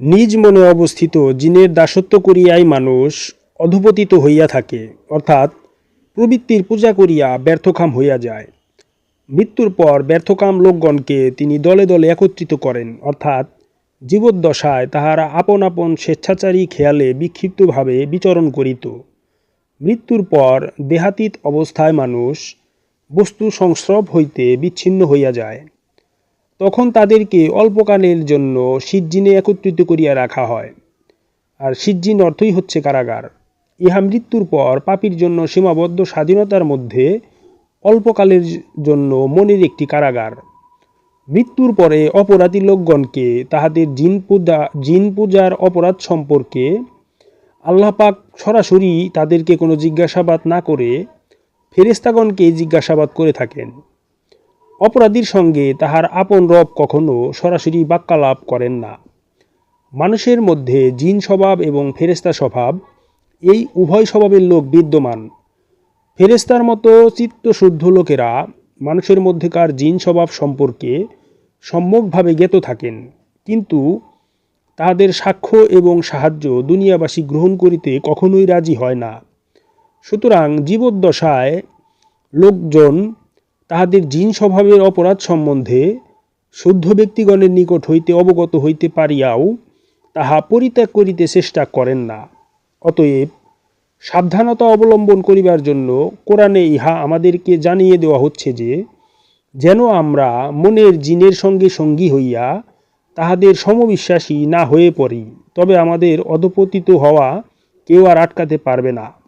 নিজ মনে অবস্থিত জিনের দাসত্ব করিয়াই মানুষ অধপতিত হইয়া থাকে, অর্থাৎ প্রবৃত্তির পূজা করিয়া ব্যর্থকাম হইয়া যায়। মৃত্যুর পর ব্যর্থকাম লোকগণকে তিনি দলে দলে একত্রিত করেন, অর্থাৎ জীবদ্দশায় তাহারা আপন আপন স্বেচ্ছাচারী খেয়ালে বিক্ষিপ্তভাবে বিচরণ করিত। মৃত্যুর পর দেহাতীত অবস্থায় মানুষ বস্তু সংস্রব হইতে বিচ্ছিন্ন হইয়া যায়। তখন তাদেরকে অল্পকালের জন্য সিজ্জিনে একত্রিত করিয়া রাখা হয়। আর সিজ্জিন অর্থই হচ্ছে কারাগার। ইহা মৃত্যুর পর পাপীর জন্য সীমাবদ্ধ স্বাধীনতার মধ্যে অল্পকালের জন্য মনের একটি কারাগার। মৃত্যুর পরে অপরাধী লোকগণকে তাহাদের জিন পূজা, জিন পূজার অপরাধ সম্পর্কে আল্লাহ পাক সরাসরি তাদেরকে কোনো জিজ্ঞাসাবাদ না করে ফেরেস্তাগণকে জিজ্ঞাসাবাদ করে থাকেন। অপরাধীর সঙ্গে তাহার আপন রব কখনো সরাসরি বাক্যালাপ করেন না। মানুষের মধ্যে জিন স্বভাব এবং ফেরেস্তা স্বভাব, এই উভয় স্বভাবের লোক বিদ্যমান। ফেরেস্তার মতো চিত্তশুদ্ধ লোকেরা মানুষের মধ্যেকার জিন স্বভাব সম্পর্কে সম্যকভাবে জ্ঞাত থাকেন, কিন্তু তাহাদের সাক্ষ্য এবং সাহায্য দুনিয়াবাসী গ্রহণ করিতে কখনোই রাজি হয় না। সুতরাং জীবদ্দশায় লোকজন তাহাদের জিন স্বভাবের অপরাধ সম্বন্ধে শুদ্ধ ব্যক্তিগণের নিকট হইতে অবগত হইতে পারিয়াও তাহা পরিত্যাগ করিতে চেষ্টা করেন না। অতএব সাবধানতা অবলম্বন করিবার জন্য কোরআনে ইহা আমাদেরকে জানিয়ে দেওয়া হচ্ছে যে, যেন আমরা মনের জিনের সঙ্গে সঙ্গী হইয়া তাহাদের সমবিশ্বাসী না হয়ে পড়ি, তবে আমাদের অধপতিত হওয়া কেউ আর আটকাতে পারবে না।